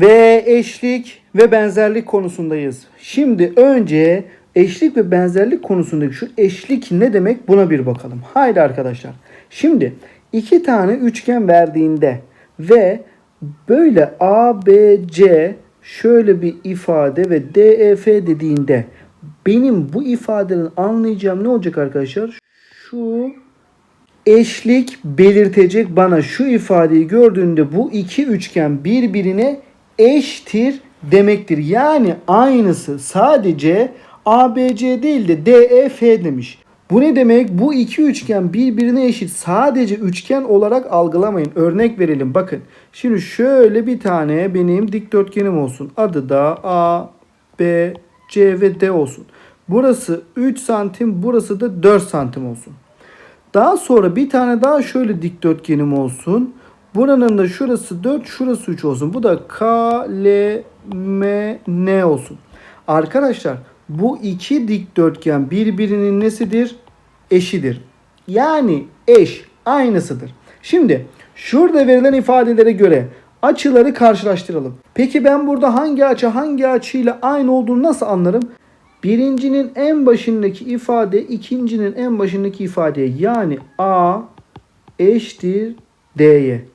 Ve eşlik ve benzerlik konusundayız. Şimdi önce eşlik ve benzerlik konusundaki şu eşlik ne demek buna bir bakalım. Haydi arkadaşlar. Şimdi iki tane üçgen verdiğinde ve böyle A, B, C şöyle bir ifade ve D, E, F dediğinde benim bu ifadelerin anlayacağım ne olacak arkadaşlar? Şu eşlik belirtecek bana şu ifadeyi gördüğünde bu iki üçgen birbirine eştir demektir. Yani aynısı sadece ABC değil de DEF demiş. Bu ne demek? Bu iki üçgen birbirine eşit. Sadece üçgen olarak algılamayın. Örnek verelim. Bakın. Şimdi şöyle bir tane benim dikdörtgenim olsun. Adı da A, B, C ve D olsun. Burası 3 santim, burası da 4 santim olsun. Daha sonra bir tane daha şöyle dikdörtgenim olsun. Buranın da şurası 4, şurası 3 olsun. Bu da K, L, M, N olsun. Arkadaşlar bu iki dikdörtgen birbirinin nesidir? Eşidir. Yani eş, aynısıdır. Şimdi şurada verilen ifadelere göre açıları karşılaştıralım. Peki ben burada hangi açı hangi açıyla aynı olduğunu nasıl anlarım? Birincinin en başındaki ifade ikincinin en başındaki ifadeye yani A eşittir D'ye.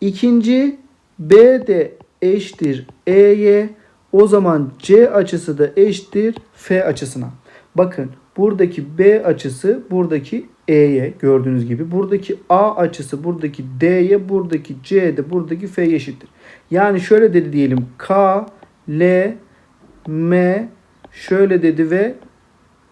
İkinci B de eşittir E'ye. O zaman C açısı da eşittir F açısına. Bakın buradaki B açısı buradaki E'ye gördüğünüz gibi. Buradaki A açısı buradaki D'ye, buradaki C de buradaki F'ye eşittir. Yani şöyle dedi diyelim K, L, M şöyle dedi ve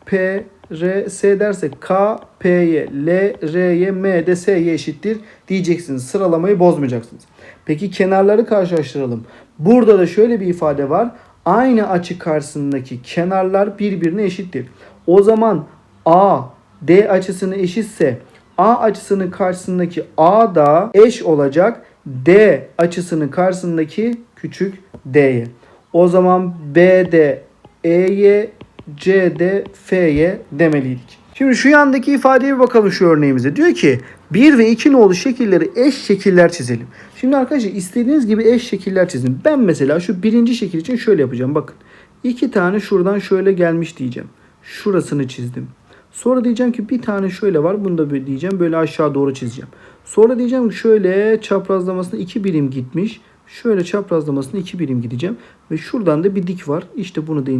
P, R, S dersek K, P'ye, L, R'ye, M de S'ye eşittir diyeceksiniz. Sıralamayı bozmayacaksınız. Peki kenarları karşılaştıralım. Burada da şöyle bir ifade var. Aynı açı karşısındaki kenarlar birbirine eşittir. O zaman A, D açısını eşitse A açısının karşısındaki A da eş olacak. D açısının karşısındaki küçük D'ye. O zaman B de E'ye, C de F'ye demeliydik. Şimdi şu yandaki ifadeye bir bakalım şu örneğimize. Diyor ki 1 ve 2 nolu şekilleri eş şekiller çizelim. Şimdi arkadaşlar istediğiniz gibi eş şekiller çizin. Ben mesela şu birinci şekil için şöyle yapacağım. Bakın. iki tane şuradan şöyle gelmiş diyeceğim. Şurasını çizdim. Sonra diyeceğim ki bir tane şöyle var. Bunu da böyle diyeceğim. Böyle aşağı doğru çizeceğim. Sonra diyeceğim ki şöyle çaprazlamasına 2 birim gitmiş. Şöyle çaprazlamasına 2 birim gideceğim. Ve şuradan da bir dik var. İşte bunu da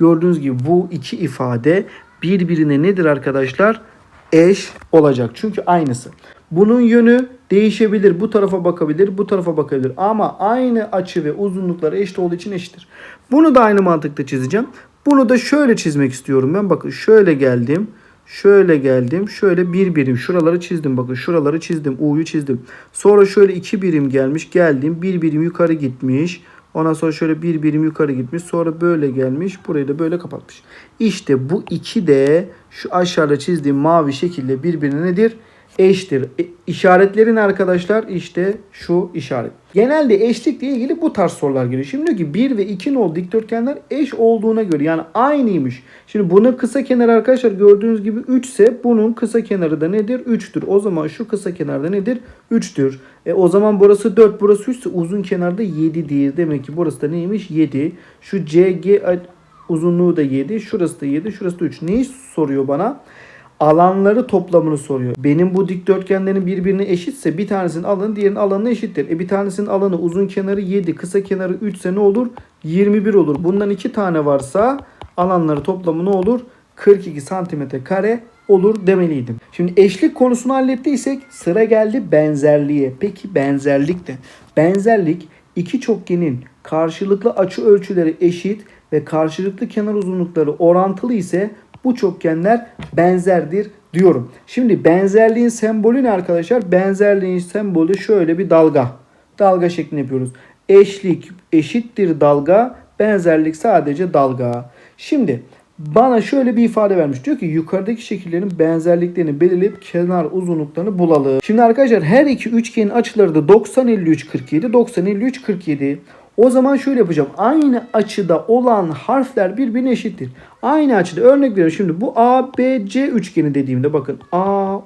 gördüğünüz gibi bu iki ifade birbirine nedir arkadaşlar? Eş olacak. Çünkü aynısı. Bunun yönü değişebilir. Bu tarafa bakabilir, bu tarafa bakabilir. Ama aynı açı ve uzunlukları eşit olduğu için eşittir. Bunu da aynı mantıkta çizeceğim. Bunu da şöyle çizmek istiyorum ben. Bakın şöyle geldim. Şöyle geldim. Şöyle bir birim. Şuraları çizdim. Bakın şuraları çizdim. U'yu çizdim. Sonra şöyle iki birim gelmiş. Geldim. Bir birim yukarı gitmiş. Ondan sonra şöyle bir birim yukarı gitmiş. Sonra böyle gelmiş. Burayı da böyle kapatmış. İşte bu iki de şu aşağıda çizdiğim mavi şekilde birbirine nedir? Eştir. E, işaretlerin arkadaşlar işte şu işaret. Genelde eşlikle ilgili bu tarz sorular geliyor. Şimdi diyor ki 1 ve 2 nol dikdörtgenler eş olduğuna göre yani aynıymış. Şimdi bunun kısa kenarı arkadaşlar gördüğünüz gibi 3 ise bunun kısa kenarı da nedir? 3'tür. O zaman şu kısa kenarda nedir? 3'tür. E o zaman burası 4 burası 3 ise uzun kenarda 7 değil. Demek ki burası da neymiş? 7. Şu CG uzunluğu da 7. Şurası da 7. Şurası da 3. Neyi soruyor bana? Alanları toplamını soruyor. Benim bu dikdörtgenlerin birbirine eşitse bir tanesinin alanı diğerinin alanına eşittir. E bir tanesinin alanı uzun kenarı 7, kısa kenarı 3 ise ne olur? 21 olur. Bundan iki tane varsa alanları toplamı ne olur? 42 santimetre kare olur demeliydim. Şimdi eşlik konusunu hallettiysek sıra geldi benzerliğe. Peki benzerlik de. Benzerlik iki çokgenin karşılıklı açı ölçüleri eşit ve karşılıklı kenar uzunlukları orantılı ise bu çokgenler benzerdir diyorum. Şimdi benzerliğin sembolü ne arkadaşlar? Benzerliğin sembolü şöyle bir dalga. Dalga şeklinde yapıyoruz. Eşlik eşittir dalga, benzerlik sadece dalga. Şimdi bana şöyle bir ifade vermiş. Diyor ki yukarıdaki şekillerin benzerliklerini belirleyip kenar uzunluklarını bulalım. Şimdi arkadaşlar her iki üçgenin açıları da 90 53 47 90 53 47. O zaman şöyle yapacağım. Aynı açıda olan harfler birbirine eşittir. Aynı açıda örnek veriyorum. Şimdi bu A, B, C üçgeni dediğimde bakın A,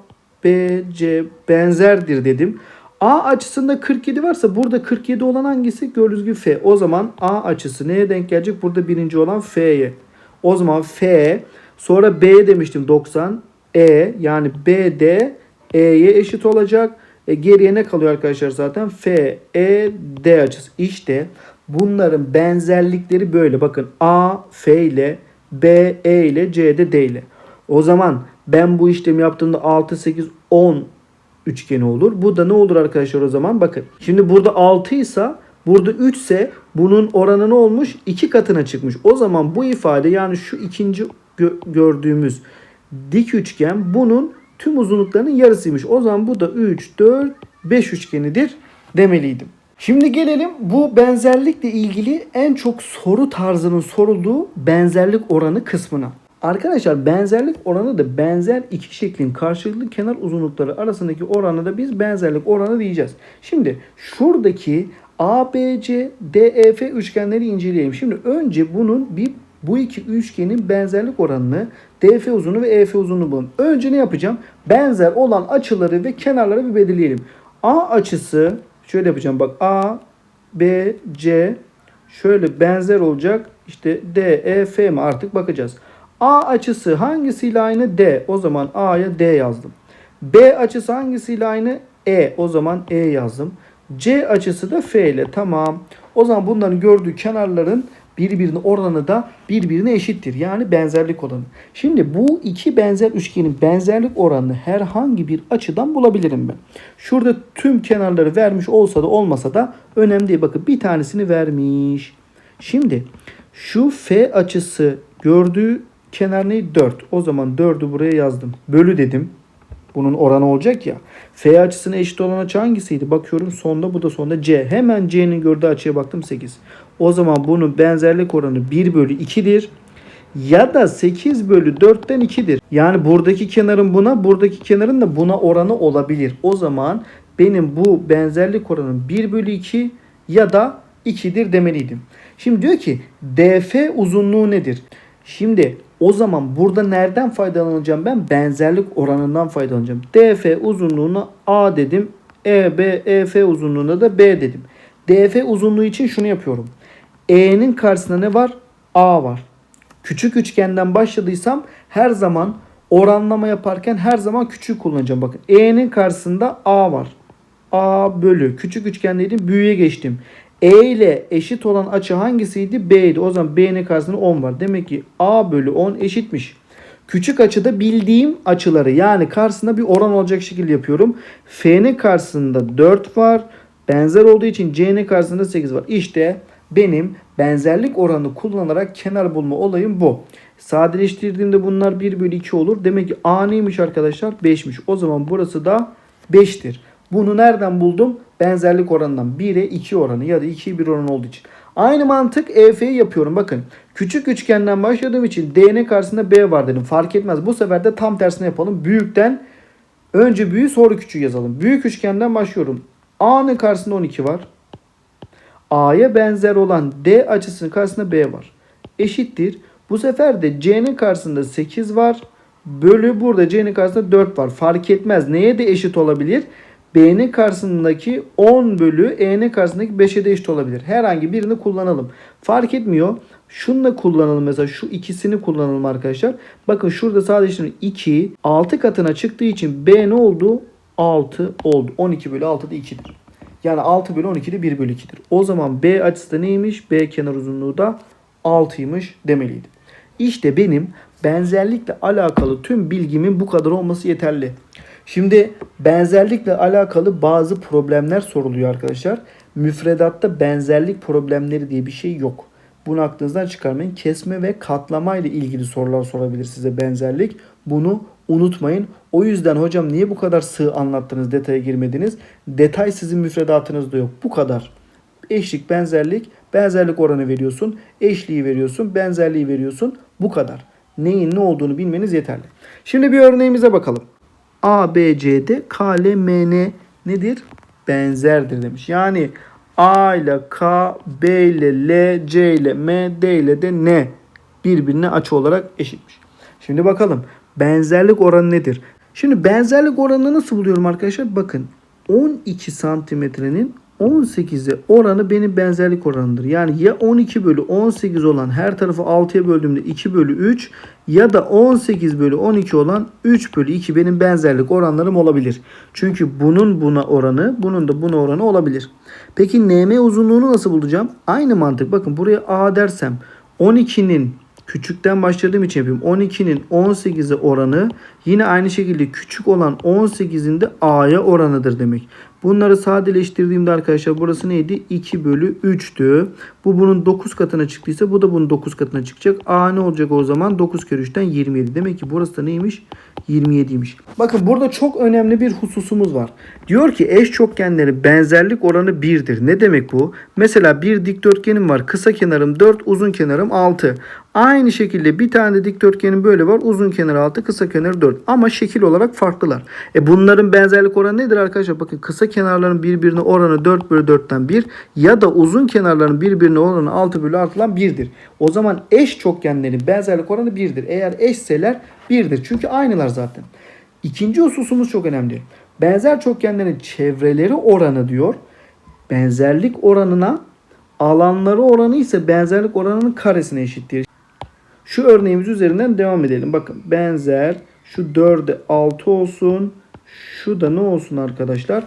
B, C benzerdir dedim. A açısında 47 varsa burada 47 olan hangisi? Gördüğünüz gibi F. O zaman A açısı neye denk gelecek? Burada birinci olan F'ye. O zaman F sonra B demiştim 90. E yani BD E'ye eşit olacak. E, geriye ne kalıyor arkadaşlar zaten? F, E, D açısı. İşte bunların benzerlikleri böyle. Bakın A, F ile B, E ile C de D ile. O zaman ben bu işlemi yaptığımda 6, 8, 10 üçgeni olur. Bu da ne olur arkadaşlar o zaman? Bakın. Şimdi burada 6 ise burada 3 ise bunun oranı ne olmuş? 2 katına çıkmış. O zaman bu ifade yani şu ikinci gö- gördüğümüz dik üçgen bunun tüm uzunluklarının yarısıymış. O zaman bu da 3, 4, 5 üçgenidir demeliydim. Şimdi gelelim bu benzerlikle ilgili en çok soru tarzının sorulduğu benzerlik oranı kısmına. Arkadaşlar benzerlik oranı da benzer iki şeklin karşılıklı kenar uzunlukları arasındaki oranı da biz benzerlik oranı diyeceğiz. Şimdi şuradaki ABC, DEF üçgenleri inceleyelim. Şimdi önce bunun bir bu iki üçgenin benzerlik oranını DF uzunluğu ve EF uzunluğu bulun. Önce ne yapacağım? Benzer olan açıları ve kenarları bir belirleyelim. A açısı şöyle yapacağım bak A, B, C şöyle benzer olacak. İşte D, E, F mi artık bakacağız. A açısı hangisiyle aynı? D. O zaman A'ya D yazdım. B açısı hangisiyle aynı? E. O zaman E yazdım. C açısı da F ile. Tamam. O zaman bunların gördüğü kenarların birbirine oranı da birbirine eşittir. Yani benzerlik oranı. Şimdi bu iki benzer üçgenin benzerlik oranını herhangi bir açıdan bulabilirim ben. Şurada tüm kenarları vermiş olsa da olmasa da önemli değil. Bakın bir tanesini vermiş. Şimdi şu F açısı gördüğü kenar ne? 4. O zaman 4'ü buraya yazdım. Bölü dedim. Bunun oranı olacak ya. F açısına eşit olan açı hangisiydi? Bakıyorum sonda bu da sonda C. Hemen C'nin gördüğü açıya baktım 8. O zaman bunun benzerlik oranı 1 bölü 2'dir. Ya da 8 bölü 4'ten 2'dir. Yani buradaki kenarın buna, buradaki kenarın da buna oranı olabilir. O zaman benim bu benzerlik oranım 1 bölü 2 ya da 2'dir demeliydim. Şimdi diyor ki DF uzunluğu nedir? Şimdi o zaman burada nereden faydalanacağım ben? Benzerlik oranından faydalanacağım. DF uzunluğuna A dedim. EB, EF uzunluğuna da B dedim. DF uzunluğu için şunu yapıyorum. E'nin karşısında ne var? A var. Küçük üçgenden başladıysam her zaman oranlama yaparken her zaman küçük kullanacağım. Bakın E'nin karşısında A var. A bölü. Küçük üçgendeydim. Büyüğe geçtim. E ile eşit olan açı hangisiydi? B'ydi. O zaman B'nin karşısında 10 var. Demek ki A bölü 10 eşitmiş. Küçük açıda bildiğim açıları yani karşısında bir oran olacak şekilde yapıyorum. F'nin karşısında 4 var. Benzer olduğu için C'nin karşısında 8 var. İşte benim benzerlik oranı kullanarak kenar bulma olayım bu. Sadeleştirdiğimde bunlar 1 bölü 2 olur. Demek ki A neymiş arkadaşlar? 5'miş. O zaman burası da 5'tir. Bunu nereden buldum? Benzerlik oranından 1'e 2 oranı ya da 2'ye 1 oranı olduğu için. Aynı mantık EF'yi yapıyorum. Bakın küçük üçgenden başladığım için D'nin karşısında B var dedim. Fark etmez. Bu sefer de tam tersine yapalım. Büyükten önce büyüğü sonra küçüğü yazalım. Büyük üçgenden başlıyorum. A'nın karşısında 12 var. A'ya benzer olan D açısının karşısında B var. Eşittir. Bu sefer de C'nin karşısında 8 var. Bölü burada C'nin karşısında 4 var. Fark etmez. Neye de eşit olabilir? B'nin karşısındaki 10 bölü E'nin karşısındaki 5'e de eşit olabilir. Herhangi birini kullanalım. Fark etmiyor. Şunu da kullanalım mesela şu ikisini kullanalım arkadaşlar. Bakın şurada sadece 2 6 katına çıktığı için B ne oldu? 6 oldu. 12 bölü 6 da 2'dir. Yani 6 bölü 12 de 1 bölü 2'dir. O zaman B açısı da neymiş? B kenar uzunluğu da 6'ymış demeliydim. İşte benim benzerlikle alakalı tüm bilgimin bu kadar olması yeterli. Şimdi benzerlikle alakalı bazı problemler soruluyor arkadaşlar. Müfredatta benzerlik problemleri diye bir şey yok. Bunu aklınızdan çıkarmayın. Kesme ve katlama ile ilgili sorular sorabilir size benzerlik. Bunu unutmayın. O yüzden hocam niye bu kadar sığ anlattınız, detaya girmediniz? Detay sizin müfredatınızda yok. Bu kadar. Eşlik, benzerlik, benzerlik oranı veriyorsun. Eşliği veriyorsun, benzerliği veriyorsun. Bu kadar. Neyin ne olduğunu bilmeniz yeterli. Şimdi bir örneğimize bakalım. A, B, C'de K, L, M, N nedir? Benzerdir demiş. Yani A ile K, B ile L, C ile M, D ile de N birbirine açı olarak eşitmiş. Şimdi bakalım benzerlik oranı nedir? Şimdi benzerlik oranını nasıl buluyorum arkadaşlar? Bakın 12 santimetrenin 18'e oranı benim benzerlik oranıdır. Yani ya 12 bölü 18 olan her tarafı 6'ya böldüğümde 2 bölü 3 ya da 18 bölü 12 olan 3 bölü 2 benim benzerlik oranlarım olabilir. Çünkü bunun buna oranı bunun da buna oranı olabilir. Peki NM uzunluğunu nasıl bulacağım? Aynı mantık. Bakın buraya A dersem 12'nin küçükten başladığım için yapıyorum. 12'nin 18'e oranı yine aynı şekilde küçük olan 18'in de A'ya oranıdır demek. Bunları sadeleştirdiğimde arkadaşlar burası neydi? 2 bölü 3'tü. Bu bunun 9 katına çıktıysa bu da bunun 9 katına çıkacak. A ne olacak o zaman? 9 kere 3'ten 27. Demek ki burası da neymiş? 27'ymiş. Bakın burada çok önemli bir hususumuz var. Diyor ki eş çokgenlerin benzerlik oranı 1'dir. Ne demek bu? Mesela bir dikdörtgenim var. Kısa kenarım 4, uzun kenarım 6. Aynı şekilde bir tane de dikdörtgenim böyle var. Uzun kenarı 6, kısa kenarı 4. Ama şekil olarak farklılar. E bunların benzerlik oranı nedir arkadaşlar? Bakın kısa kenarların birbirine oranı 4 bölü 4'ten 1 ya da uzun kenarların birbirine oranı 6 bölü 6'dan 1'dir. O zaman eş çokgenlerin benzerlik oranı 1'dir. Eğer eşseler 1'dir. Çünkü aynılar zaten. İkinci hususumuz çok önemli. Benzer çokgenlerin çevreleri oranı diyor. Benzerlik oranına alanları oranı ise benzerlik oranının karesine eşittir. Şu örneğimiz üzerinden devam edelim. Bakın benzer şu 4'e 6 olsun. Şu da ne olsun arkadaşlar?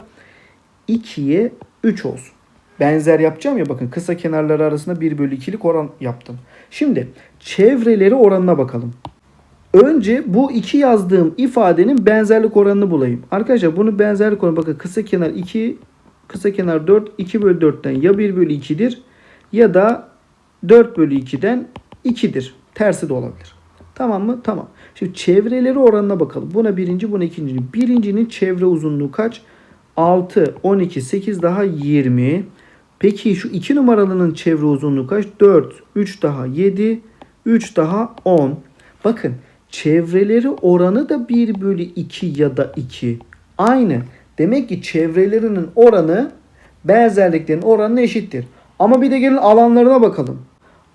2'ye 3 olsun. Benzer yapacağım ya bakın kısa kenarları arasında 1 bölü 2'lik oran yaptım. Şimdi çevreleri oranına bakalım. Önce bu iki yazdığım ifadenin benzerlik oranını bulayım. Arkadaşlar bunu benzerlik oranı bakın kısa kenar 2 kısa kenar 4 2 bölü 4'ten ya 1 bölü 2'dir ya da 4 bölü 2'den 2'dir. Tersi de olabilir. Tamam mı? Tamam. Şimdi çevreleri oranına bakalım. Buna birinci, buna ikinci. Birincinin çevre uzunluğu kaç? 6, 12, 8 daha 20. Peki şu 2 numaralının çevre uzunluğu kaç? 4, 3 daha 7, 3 daha 10. Bakın çevreleri oranı da 1 bölü 2 ya da 2. Aynı. Demek ki çevrelerinin oranı benzerliklerin oranına eşittir. Ama bir de gelin alanlarına bakalım.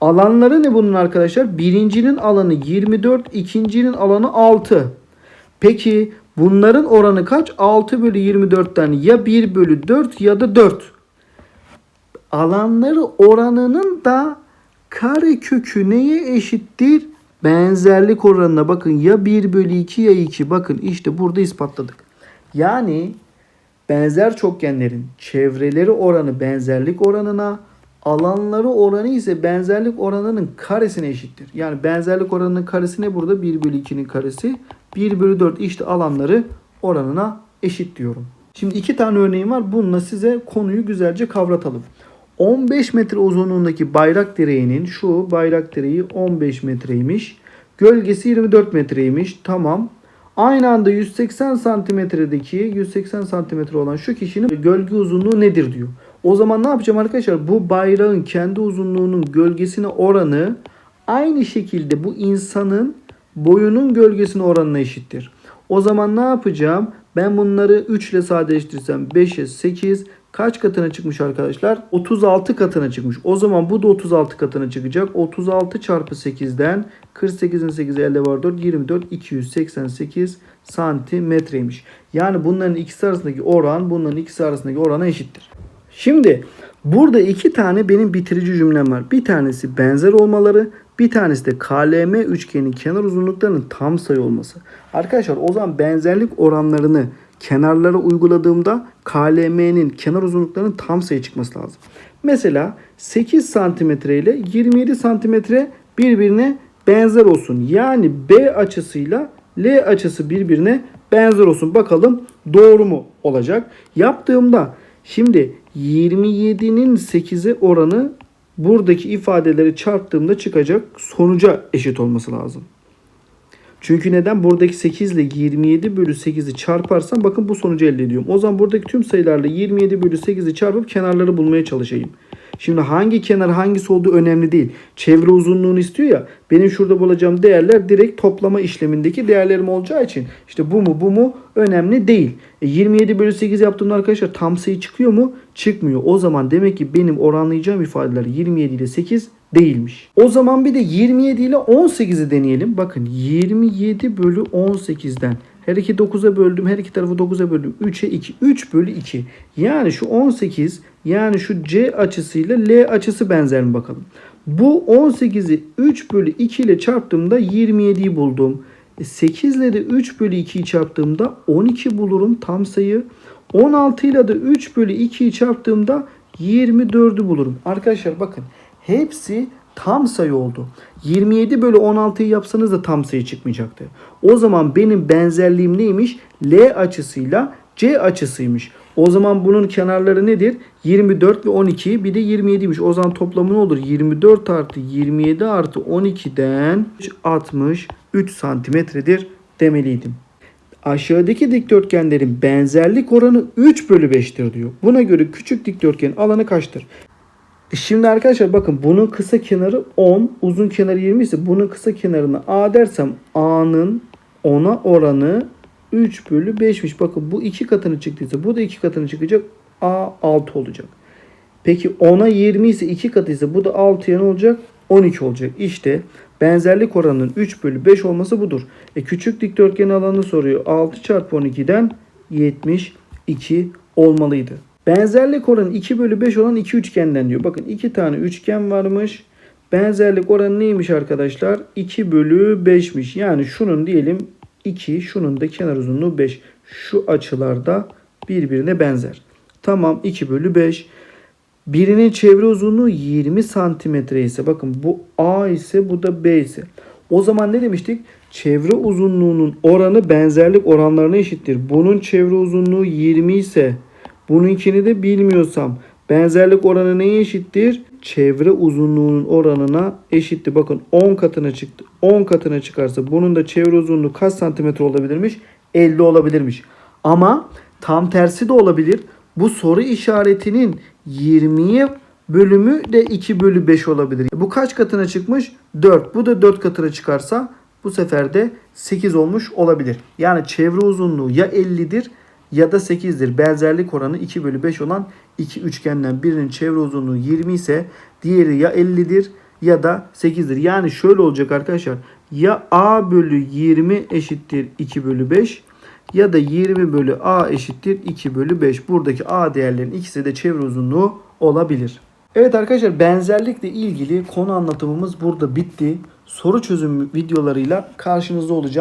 Alanları ne bunun arkadaşlar? Birincinin alanı 24, ikincinin alanı 6. Peki bunların oranı kaç? 6 bölü 24'ten ya 1 bölü 4 ya da 4. Alanları oranının da kare kökü neye eşittir? Benzerlik oranına bakın ya 1 bölü 2 ya 2. Bakın işte burada ispatladık. Yani benzer çokgenlerin çevreleri oranı benzerlik oranına, alanları oranı ise benzerlik oranının karesine eşittir. Yani benzerlik oranının karesi ne burada? 1 bölü 2'nin karesi. 1 bölü 4 işte alanları oranına eşit diyorum. Şimdi iki tane örneğim var. Bununla size konuyu güzelce kavratalım. 15 metre uzunluğundaki bayrak direğinin şu bayrak direği 15 metreymiş. Gölgesi 24 metreymiş. Tamam. Aynı anda 180 santimetredeki 180 santimetre olan şu kişinin gölge uzunluğu nedir diyor. O zaman ne yapacağım arkadaşlar? Bu bayrağın kendi uzunluğunun gölgesine oranı aynı şekilde bu insanın boyunun gölgesine oranına eşittir. O zaman ne yapacağım? Ben bunları 3 ile sadeleştirirsem 5'e 8 kaç katına çıkmış arkadaşlar? 36 katına çıkmış. O zaman bu da 36 katına çıkacak. 36 çarpı 8'den 48'in 8'i elde var 4 24 288 santimetreymiş. Yani bunların ikisi arasındaki oran bunların ikisi arasındaki orana eşittir. Şimdi burada iki tane benim bitirici cümlem var. Bir tanesi benzer olmaları, bir tanesi de KLM üçgenin kenar uzunluklarının tam sayı olması. Arkadaşlar o zaman benzerlik oranlarını kenarlara uyguladığımda KLM'nin kenar uzunluklarının tam sayı çıkması lazım. Mesela 8 santimetre ile 27 santimetre birbirine benzer olsun. Yani B açısıyla L açısı birbirine benzer olsun. Bakalım doğru mu olacak? Yaptığımda şimdi 27'nin 8'e oranı buradaki ifadeleri çarptığımda çıkacak sonuca eşit olması lazım. Çünkü neden? Buradaki 8 ile 27 bölü 8'i çarparsam bakın bu sonucu elde ediyorum. O zaman buradaki tüm sayılarla 27 bölü 8'i çarpıp kenarları bulmaya çalışayım. Şimdi hangi kenar hangisi olduğu önemli değil. Çevre uzunluğunu istiyor ya. Benim şurada bulacağım değerler direkt toplama işlemindeki değerlerim olacağı için işte bu mu bu mu önemli değil. E 27 bölü 8 yaptığımda arkadaşlar tam sayı çıkıyor mu? Çıkmıyor. O zaman demek ki benim oranlayacağım ifadeler 27 ile 8 değilmiş. O zaman bir de 27 ile 18'i deneyelim. Bakın 27 bölü 18'den Her iki 9'a böldüm. Her iki tarafı 9'a böldüm. 3'e 2. 3 bölü 2. Yani şu 18 yani şu C açısıyla L açısı benzer mi bakalım. Bu 18'i 3 bölü 2 ile çarptığımda 27'yi buldum. E, 8 ile de 3 bölü 2'yi çarptığımda 12 bulurum tam sayı. 16 ile de 3 bölü 2'yi çarptığımda 24'ü bulurum. Arkadaşlar bakın hepsi tam sayı oldu. 27 bölü 16'yı yapsanız da tam sayı çıkmayacaktı. O zaman benim benzerliğim neymiş? L açısıyla C açısıymış. O zaman bunun kenarları nedir? 24 ve 12 bir de 27'ymiş. O zaman toplamı ne olur? 24 artı 27 artı 12'den 63 santimetredir demeliydim. Aşağıdaki dikdörtgenlerin benzerlik oranı 3 bölü 5'tir diyor. Buna göre küçük dikdörtgenin alanı kaçtır? E Şimdi arkadaşlar bakın bunun kısa kenarı 10, uzun kenarı 20 ise bunun kısa kenarına A dersem A'nın 10'a oranı 3 bölü 5'miş. Bakın bu iki katını çıktıysa bu da iki katını çıkacak. A 6 olacak. Peki 10'a 20 ise 2 katı ise bu da 6'ya ne olacak? 12 olacak. İşte benzerlik oranının 3 bölü 5 olması budur. E küçük dikdörtgen alanını soruyor. 6 çarpı 12'den 72 olmalıydı. Benzerlik oranı 2 bölü 5 olan iki üçgenden diyor. Bakın iki tane üçgen varmış. Benzerlik oranı neymiş arkadaşlar? 2 bölü 5'miş. Yani şunun diyelim 2, şunun da kenar uzunluğu 5. Şu açılarda birbirine benzer. Tamam 2 bölü 5. Birinin çevre uzunluğu 20 santimetre ise bakın bu A ise bu da B ise. O zaman ne demiştik? Çevre uzunluğunun oranı benzerlik oranlarına eşittir. Bunun çevre uzunluğu 20 ise bununkini de bilmiyorsam benzerlik oranı neye eşittir? Çevre uzunluğunun oranına eşittir. Bakın 10 katına çıktı. 10 katına çıkarsa bunun da çevre uzunluğu kaç santimetre olabilirmiş? 50 olabilirmiş. Ama tam tersi de olabilir. Bu soru işaretinin 20'ye bölümü de 2 bölü 5 olabilir. Bu kaç katına çıkmış? 4. Bu da 4 katına çıkarsa bu sefer de 8 olmuş olabilir. Yani çevre uzunluğu ya 50'dir ya da 8'dir. Benzerlik oranı 2 bölü 5 olan iki üçgenden birinin çevre uzunluğu 20 ise diğeri ya 50'dir ya da 8'dir. Yani şöyle olacak arkadaşlar. Ya A bölü 20 eşittir 2 bölü 5 ya da 20 bölü A eşittir 2 bölü 5. Buradaki A değerlerin ikisi de çevre uzunluğu olabilir. Evet arkadaşlar benzerlikle ilgili konu anlatımımız burada bitti. Soru çözüm videolarıyla karşınızda olacağım.